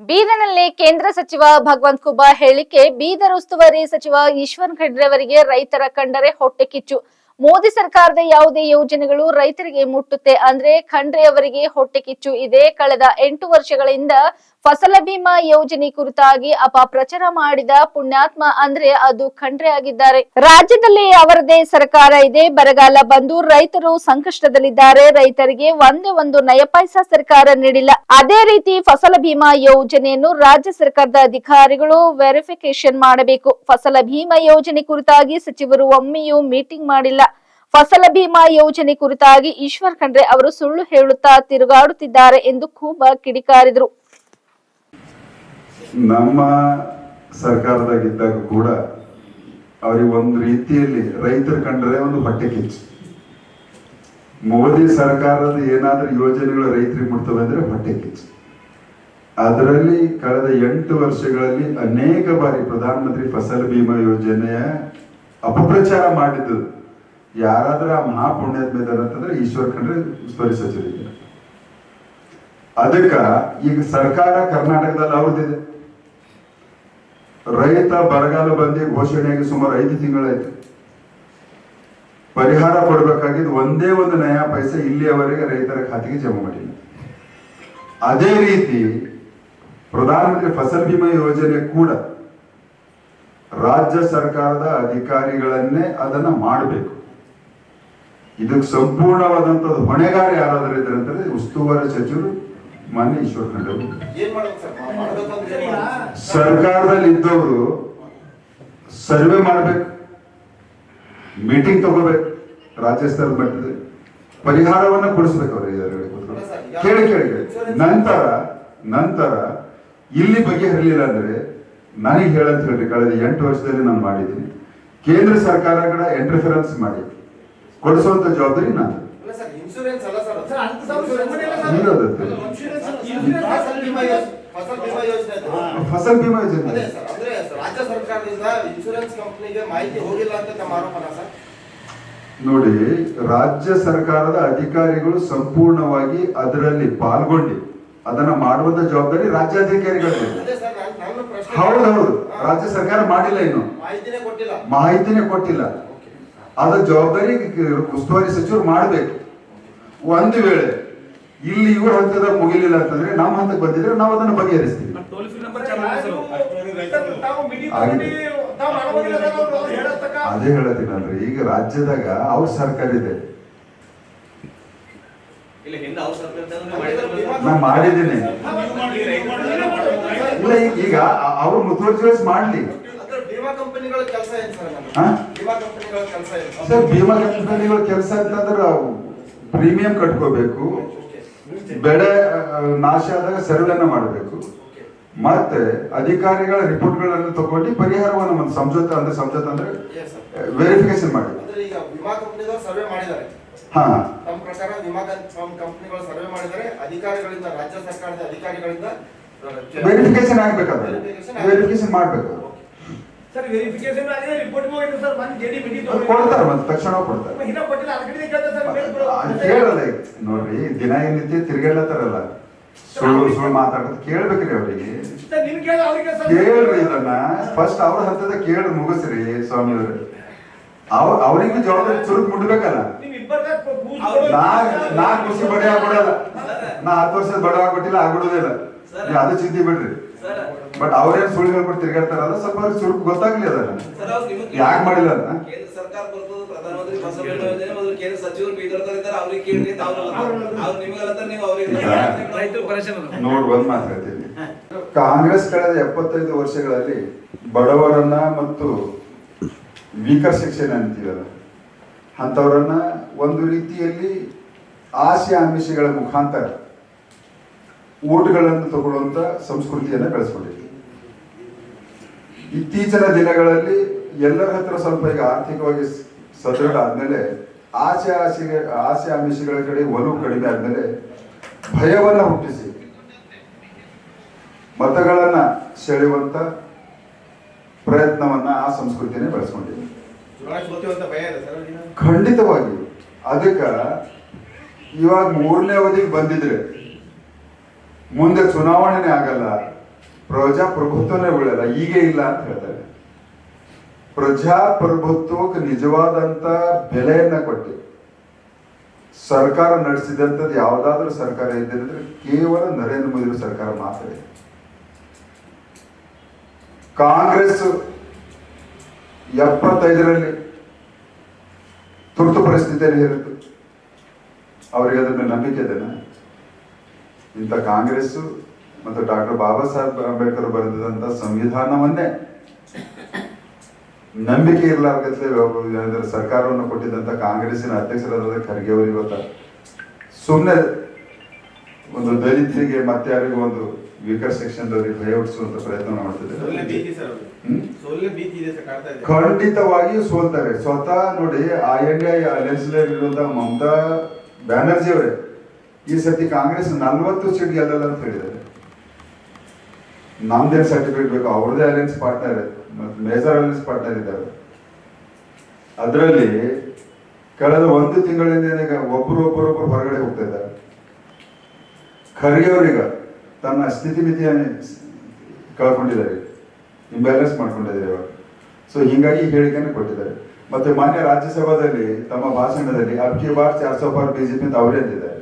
ಬೀದರ್ನಲ್ಲಿ ಕೇಂದ್ರ ಸಚಿವ ಭಗವಂತ್ ಕುಬಾ ಹೇಳಿಕೆ, ಬೀದರ್ ಉಸ್ತುವಾರಿ ಸಚಿವ ಈಶ್ವರ್ ಖಂಡ್ರೆ ಅವರಿಗೆ ರೈತರ ಕಂಡರೆ ಹೊಟ್ಟೆ ಕಿಚ್ಚು. ಮೋದಿ ಸರ್ಕಾರದ ಯಾವುದೇ ಯೋಜನೆಗಳು ರೈತರಿಗೆ ಮುಟ್ಟುತ್ತೆ ಅಂದ್ರೆ ಖಂಡ್ರೆ ಅವರಿಗೆ ಹೊಟ್ಟೆ ಕಿಚ್ಚು ಇದೆ. ಕಳೆದ ಎಂಟು ವರ್ಷಗಳಿಂದ ಫಸಲ ಭೀಮಾ ಯೋಜನೆ ಕುರಿತಾಗಿ ಅಪಪ್ರಚಾರ ಮಾಡಿದ ಪುಣ್ಯಾತ್ಮ ಅಂದ್ರೆ ಅದು ಖಂಡ್ರೆ ಆಗಿದ್ದಾರೆ. ರಾಜ್ಯದಲ್ಲಿ ಅವರದೇ ಸರ್ಕಾರ ಇದೆ. ಬರಗಾಲ ಬಂದು ರೈತರು ಸಂಕಷ್ಟದಲ್ಲಿದ್ದಾರೆ. ರೈತರಿಗೆ ಒಂದೇ ಒಂದು ನಯ ಪೈಸಾ ಸರ್ಕಾರ ನೀಡಿಲ್ಲ. ಅದೇ ರೀತಿ ಫಸಲ ಭೀಮಾ ಯೋಜನೆಯನ್ನು ರಾಜ್ಯ ಸರ್ಕಾರದ ಅಧಿಕಾರಿಗಳು ವೆರಿಫಿಕೇಶನ್ ಮಾಡಬೇಕು. ಫಸಲ ಭೀಮಾ ಯೋಜನೆ ಕುರಿತಾಗಿ ಸಚಿವರು ಒಮ್ಮೆಯೂ ಮೀಟಿಂಗ್ ಮಾಡಿಲ್ಲ. ಫಸಲ ಭೀಮಾ ಯೋಜನೆ ಕುರಿತಾಗಿ ಈಶ್ವರ್ ಖಂಡ್ರೆ ಅವರು ಸುಳ್ಳು ಹೇಳುತ್ತಾ ತಿರುಗಾಡುತ್ತಿದ್ದಾರೆ ಎಂದು ಖೂಬ ಕಿಡಿಕಾರಿದರು. ನಮ್ಮ ಸರ್ಕಾರದಾಗಿದ್ದಾಗ ಕೂಡ ಅವ್ರಿಗೆ ಒಂದು ರೀತಿಯಲ್ಲಿ ರೈತರು ಕಂಡ್ರೆ ಒಂದು ಹೊಟ್ಟೆ ಕಿಚ್ಚು. ಮೋದಿ ಸರ್ಕಾರದ ಏನಾದ್ರೂ ಯೋಜನೆಗಳು ರೈತರಿಗೆ ಮುಟ್ತವೆ ಅಂದ್ರೆ ಹೊಟ್ಟೆ ಕಿಚ್ಚು. ಅದರಲ್ಲಿ ಕಳೆದ ಎಂಟು ವರ್ಷಗಳಲ್ಲಿ ಅನೇಕ ಬಾರಿ ಪ್ರಧಾನಮಂತ್ರಿ ಫಸಲ್ ಬಿಮಾ ಯೋಜನೆಯ ಅಪಪ್ರಚಾರ ಮಾಡಿದ್ದು. ಯಾರಾದ್ರೂ ಆ ಮಹಾಪುಣ್ಯದ ಮೇಲೆ ಅಂತಂದ್ರೆ ಈಶ್ವರ್ ಖಂಡ್ರೆ ಉಸ್ತುವಾರಿ ಅದಕ್ಕ ಈಗ ಸರ್ಕಾರ ಕರ್ನಾಟಕದಲ್ಲಿ ಅವ್ರದ್ದಿದೆ. ರೈತ ಬರಗಾಲ ಬಂದಿ ಘೋಷಣೆಯಾಗಿ ಸುಮಾರು ಐದು ತಿಂಗಳಾಯ್ತು. ಪರಿಹಾರ ಕೊಡಬೇಕಾಗಿದ್ದು ಒಂದೇ ಒಂದು ನಯಾ ಪೈಸೆ ಇಲ್ಲಿಯವರೆಗೆ ರೈತರ ಖಾತೆಗೆ ಜಮಾ ಮಾಡಿಲ್ಲ. ಅದೇ ರೀತಿ ಪ್ರಧಾನಮಂತ್ರಿ ಫಸಲ್ ಬಿಮಾ ಯೋಜನೆ ಕೂಡ ರಾಜ್ಯ ಸರ್ಕಾರದ ಅಧಿಕಾರಿಗಳನ್ನೇ ಅದನ್ನ ಮಾಡಬೇಕು. ಇದಕ್ಕೆ ಸಂಪೂರ್ಣವಾದಂಥದ್ದು ಹೊಣೆಗಾರ ಯಾರಾದರೂ ಇದ್ರೆ ಅಂತಂದ್ರೆ ಉಸ್ತುವಾರಿ ಸಚಿವರು ಮಾನ್ಯ ಈಶ್ವರ್ ಖಂಡ್ ಅವರು. ಸರ್ಕಾರದಲ್ಲಿ ಇದ್ದವರು ಸರ್ವೆ ಮಾಡ್ಬೇಕು ಮೀಟಿಂಗ್ ತಗೋಬೇಕು ರಾಜ್ಯ ಸ್ತರದ ಮಟ್ಟದಲ್ಲಿ ಪರಿಹಾರವನ್ನ ಕೊಡಿಸ್ಬೇಕು ಅವ್ರಿಗೆ ಎದುರುಗಡೆ ಕೇಳಿ ಕೇಳಿ ನಂತರ ನಂತರ ಇಲ್ಲಿ ಬಗೆಹರಿಲಿಲ್ಲ ಅಂದ್ರೆ ನನಗೆ ಹೇಳಂತ ಹೇಳಿ ಕಳೆದ ಎಂಟು ವರ್ಷದಲ್ಲಿ ನಾನು ಮಾಡಿದ್ದೀನಿ. ಕೇಂದ್ರ ಸರ್ಕಾರ ಕೂಡ ಎಂಟರ್ಫಿರೆನ್ಸ್ ಮಾಡಿ. ಕೊಡಿಸುವಂತ ಜವಾಬ್ದಾರಿ ನಾನು. ಬಿಮಾ ಯೋಜನೆ ಫಸಲ್ ಬಿಮಾ ಯೋಜನೆ ಅದು. ಫಸಲ್ ಬಿಮಾ ಅದೇ ಯೋಜನೆ ಸರ್ ಅಂದ್ರೆ ರಾಜ್ಯ ಸರ್ಕಾರದಿಂದ ಇನ್ಶೂರೆನ್ಸ್ ಕಂಪನಿಗೆ ಮಾಹಿತಿ ಹೋಗಿಲ್ಲ ಅಂತ ನಮ್ಮ ಆರೋಪನ ಸರ್? ನೋಡಿ ರಾಜ್ಯ ಸರ್ಕಾರದ ಅಧಿಕಾರಿಗಳು ಸಂಪೂರ್ಣವಾಗಿ ಅದರಲ್ಲಿ ಪಾಲ್ಗೊಂಡು ಅದನ್ನ ಮಾಡುವಂತ ಜವಾಬ್ದಾರಿ ರಾಜ್ಯಾಧಿಕಾರಿಗಳಿಗೆ ಅದೇ ಸರ್ ನಾನು ನನ್ನ ಪ್ರಶ್ನೆ ಹೌದೌದು ರಾಜ್ಯ ಸರ್ಕಾರ ಮಾಡಿಲ್ಲ ಇನ್ನು. ಮಾಹಿತಿನೇ ಕೊಟ್ಟಿಲ್ಲ? ಮಾಹಿತಿನೇ ಕೊಟ್ಟಿಲ್ಲ. ಅದ ಜವಾಬ್ದಾರಿ ಉಸ್ತುವಾರಿ ಸಚಿವರು ಮಾಡಬೇಕು. ಒಂದು ವೇಳೆ ಇಲ್ಲಿ ಇವ್ರ ಹಂತದ ಮುಗಿಲಿಲ್ಲ ಅಂತಂದ್ರೆ ನಮ್ಮ ಹಂತಕ್ಕೆ ಬಂದಿದ್ರೆ ನಾವು ಅದನ್ನ ಬಗೆಹರಿಸ್ತೀವಿ. ಅದೇ ಹೇಳತ್ತೀನಲ್ರಿ ಈಗ ರಾಜ್ಯದಾಗ ಅವ್ರ ಸರ್ಕಾರ ಇದೆ. ನಾ ಮಾಡಿದ್ದೀನಿ. ಇಲ್ಲ ಈಗ- ಅವ್ರು ಮುತುವರ್ಜಿ ಮಾಡ್ಲಿ. ಅಂದ್ರೆ ವಿಮಾ ಕಂಪನಿಗಳ ಕೆಲಸ ಏನ್ ಸರ್ ಬೀಮಾ ಕಂಪನಿಗಳ ಕೆಲಸ ಏನು ಸರ್? ಭೀಮಾ ಕಂಪನಿಗಳ ಕೆಲಸ ಅಂತಂದ್ರೆ ಪ್ರೀಮಿಯಂ ಕಟ್ಕೋಬೇಕು. ಬೆಳೆ ನಾಶ ಆದಾಗ ಸರ್ವೆಯನ್ನು ಮಾಡಬೇಕು. ಮತ್ತೆ ಅಧಿಕಾರಿಗಳ ರಿಪೋರ್ಟ್ಗಳನ್ನು ತಗೊಂಡು ಪರಿಹಾರವನ್ನು ಒಂದು ಸಂಜೋತ ಅಂದ್ರೆ ಸಂಜೋತ ಅಂದ್ರೆ ವೆರಿಫಿಕೇಶನ್ ಮಾಡಿ. ಹಾ ನಮ್ಮ ಪ್ರಕಾರ ವಿಮಾ ಕಂಪನಿಗಳು ಸರ್ವೆ ಮಾಡಿದರೆ ಅಧಿಕಾರಿಗಳಿಂದ ರಾಜ್ಯ ಸರ್ಕಾರದ ಅಧಿಕಾರಿಗಳಿಂದ ವೆರಿಫಿಕೇಶನ್ ಆಗ್ಬೇಕಾದ್ರೆ. ವೆರಿಫಿಕೇಶನ್ ಮಾಡ್ಬೇಕು. ಸರ್ ವೆರಿಫಿಕೇಶನ್ ಆಗಿದೆ ರಿಪೋರ್ಟ್ ಮಾಡಿ ಸರ್ ಬಂದು ಜೆಡಿ ಬಿಡಿ ಕೊಡ್ತಾರೆ ಮತ್ತೆ ತಕ್ಷಣ ಕೊಡ್ತಾರೆ. ಅದು ಕೇಳಲ್ಲ ಈಗ. ನೋಡ್ರಿ ದಿನ ಏನಿದ್ದೆ ತಿರ್ಗಾಡ್ಲತ್ತಾರಲ್ಲ. ಸುಳ್ಳು ಸುಳ್ಳು ಮಾತಾಡೋದು ಕೇಳ್ಬೇಕ್ರಿ ಅವರಿಗೆ. ಕೇಳ ಕೇಳ್ರಿ ಇದನ್ನ. ಫಸ್ಟ್ ಅವ್ರ ಹತ್ತದ ಕೇಳ್ರಿ ಮುಗಿಸ್ರಿ ಸ್ವಾಮಿ ಅವ್ರಿ ಅವ್ ಅವ್ರಿಗೂ ಜವಾಬ್ದಾರಿ ಚುರುಕ್ ಮುಡ್ಬೇಕಲ್ಲ ನಾ ನಾ ಖುಷಿ ಬಡಿ ಆಗ್ಬಿಡಲ್ಲ. ನಾ ಹತ್ತು ವರ್ಷದ ಬಡ ಆಗ್ಬಿಟ್ಟಿಲ್ಲ ಆಗ್ಬಿಡೋದಿಲ್ಲ ನೀವ್ ಅದು ಚಿಂತೆ ಬಿಡ್ರಿ. ಬಟ್ ಅವ್ರೇನ್ ಸುಳ್ಳು ಹೇಳ್ಬಿಟ್ಟು ತಿರ್ಗಾಡ್ತಾರಲ್ಲ ಸ್ವಲ್ಪ ಅವ್ರಿಗೆ ಚುರುಕ್ ಗೊತ್ತಾಗ್ಲಿ ಅದನ್ನ. ಯಾಕೆ ಅವ್ರು ನಿಮಗೆ ಯಾಕ್ ಮಾಡಿಲ್ಲ ಅದ್ನ? ಕೇಂದ್ರ ಸರ್ಕಾರ ಬರ್ತದೆ ಪ್ರಧಾನಮಂತ್ರಿ ಫಸಲ್ ಬಿಮಾ ಯೋಜನೆ ಮೊದಲು ಕೇಂದ್ರ ಸಚಿವರು ಬೀದರ್ತಾರೆ ಇದ್ದಾರೆ ಅವ್ರಿಗೆ ಕೇಳ್ರಿ ಅಂತ ಅವ್ರು ಅವ್ರು ನಿಮಗಲ್ಲ ನೀವು ಅವ್ರಿಗೆ ರೈತರು ಪರೇಶಾನ ನೋಡ್ ಒಂದ್ ಮಾತು ಹೇಳ್ತೀನಿ. ಕಾಂಗ್ರೆಸ್ ಕಳೆದ ಎಪ್ಪತ್ತೈದು ವರ್ಷಗಳಲ್ಲಿ ಬಡವರನ್ನ ಮತ್ತು ವೀಕರ್ ಸೆಕ್ಷನ್ ಅಂತೀವಲ್ಲ ಅಂಥವರನ್ನ ಒಂದು ರೀತಿಯಲ್ಲಿ ಆಸೆ ಆಮಿಷಗಳ ಮುಖಾಂತರ ಓಟ್ಗಳನ್ನು ತಗೊಳ್ಳುವಂತ ಸಂಸ್ಕೃತಿಯನ್ನ ಬೆಳೆಸ್ಕೊಂಡಿದೆ ಇತ್ತೀಚಿನ ದಿನಗಳಲ್ಲಿ ಎಲ್ಲರ ಹತ್ರ ಸ್ವಲ್ಪ ಈಗ ಆರ್ಥಿಕವಾಗಿ ಸದೃಢ ಆದ್ಮೇಲೆ ಆಸೆ ಆಸೆಗೆ, ಆಸೆ ಆಮಿಷಗಳ ಕಡೆ ಒಲವು ಕಡಿಮೆ ಆದ್ಮೇಲೆ ಭಯವನ್ನ ಹುಟ್ಟಿಸಿ. ಮತಗಳನ್ನ ಸೆಳೆಯುವಂತ ಪ್ರಯತ್ನವನ್ನ ಆ ಸಂಸ್ಕೃತಿನೇ ಬೆಳೆಸ್ಕೊಂಡಿದೆ. ಖಂಡಿತವಾಗಿ. ಅದಕ್ಕ ಇವಾಗ ಮೂರನೇ ಅವಧಿಗೆ ಬಂದಿದ್ರೆ ಮುಂದೆ ಚುನಾವಣೆನೇ ಆಗಲ್ಲ, ಪ್ರಜಾಪ್ರಭುತ್ವನೇ ಉಳಿಯಲ್ಲ ಈಗೇ ಇಲ್ಲ ಅಂತ ಹೇಳ್ತಾರೆ. ಪ್ರಜಾಪ್ರಭುತ್ವಕ್ಕೆ ನಿಜವಾದಂತ ಬೆಲೆಯನ್ನ ಕೊಟ್ಟಿ. ಸರ್ಕಾರ ನಡೆಸಿದಂಥದ್ದು ಯಾವುದಾದ್ರೂ ಸರ್ಕಾರ ಇದೆ ಅಂದ್ರೆ ಕೇವಲ ನರೇಂದ್ರ ಮೋದಿ ಸರ್ಕಾರ ಮಾತ್ರ ಕಾಂಗ್ರೆಸ್ ಎಪ್ಪತ್ತೈದರಲ್ಲಿ ತುರ್ತು ಪರಿಸ್ಥಿತಿಯಲ್ಲಿ ಹೇರಿತು ಅವರಿಗೆ ಅದನ್ನ ನಂಬಿಕೆ ಇದೆನಾ ಇಂಥ ಕಾಂಗ್ರೆಸ್ ಮತ್ತು ಡಾಕ್ಟರ್ ಬಾಬಾ ಸಾಹೇಬ್ ಅಂಬೇಡ್ಕರ್ ಬರೆದಂತ ಸಂವಿಧಾನವನ್ನೇ ನಂಬಿಕೆ ಇರಲಾರ್ಗತ್ಲೆ ಸರ್ಕಾರವನ್ನು ಕೊಟ್ಟಿದ್ದಂತ ಕಾಂಗ್ರೆಸ್ಸಿನ ಅಧ್ಯಕ್ಷರಾದ ಖರ್ಗೆ ಅವರು ಇವತ್ತ ಸುಮ್ಮನೆ ಒಂದು ದಲಿತರಿಗೆ ಮತ್ತೆ ಯಾರಿಗೂ ಒಂದು ವೀಕರ್ ಸೆಕ್ಷನ್ ಭಯ ಹುಟ್ಟಿಸುವಂತ ಪ್ರಯತ್ನ ಮಾಡ್ತಿದ್ದಾರೆ. ಖಂಡಿತವಾಗಿಯೂ ಸೋಲ್ತಾರೆ ಸ್ವತಃ ನೋಡಿ ಆ ಎನ್ ಡಿ ಅಲಯನ್ಸ್ ಇರುವಂತಹ ಮಮತಾ ಬ್ಯಾನರ್ಜಿ ಅವರೇ ಈ ಸತಿ ಕಾಂಗ್ರೆಸ್ ನಲ್ವತ್ತು ಸೀಟ್ ಗೆಲ್ಲಲ್ಲ ಅಂತ ಹೇಳಿದ್ದಾರೆ. ನಮ್ದೇನ್ ಸರ್ಟಿಫಿಕೇಟ್ ಬೇಕು ಅವ್ರದೇ ಅಲಯನ್ಸ್ ಪಾರ್ಟ್ನರ್ ಮತ್ತು ಮೇಜರ್ ಅಲಯನ್ಸ್ ಪಾರ್ಟ್ನರ್ ಇದ್ದಾರೆ. ಅದರಲ್ಲಿ ಕಳೆದ ಒಂದು ತಿಂಗಳಿಂದ ಒಬ್ಬರು ಒಬ್ಬರೊಬ್ಬರು ಹೊರಗಡೆ ಹೋಗ್ತಾ ಇದ್ದಾರೆ. ಖರ್ಗೆ ಅವರೀಗ ತನ್ನ ಸ್ಥಿತಿಮಿತಿಯನ್ನು ಕಳ್ಕೊಂಡಿದ್ದಾರೆ. ಇಂಬ್ಯಾಲೆನ್ಸ್ ಮಾಡ್ಕೊಂಡಿದ್ದಾರೆ ಇವಾಗ. ಸೊ ಹಿಂಗಾಗಿ ಹೇಳಿಕೆಯನ್ನು ಕೊಟ್ಟಿದ್ದಾರೆ. ಮತ್ತೆ ಮಾನ್ಯ ರಾಜ್ಯಸಭಾದಲ್ಲಿ, ತಮ್ಮ ಭಾಷಣದಲ್ಲಿ ಅಬ್ಕಿ ಬಾರ್ ಚಾರ್ ಸೌ ಬಾರ್ ಬಿಜೆಪಿ ಅಂತ ಅವರೇ ಅಂದಿದ್ದಾರೆ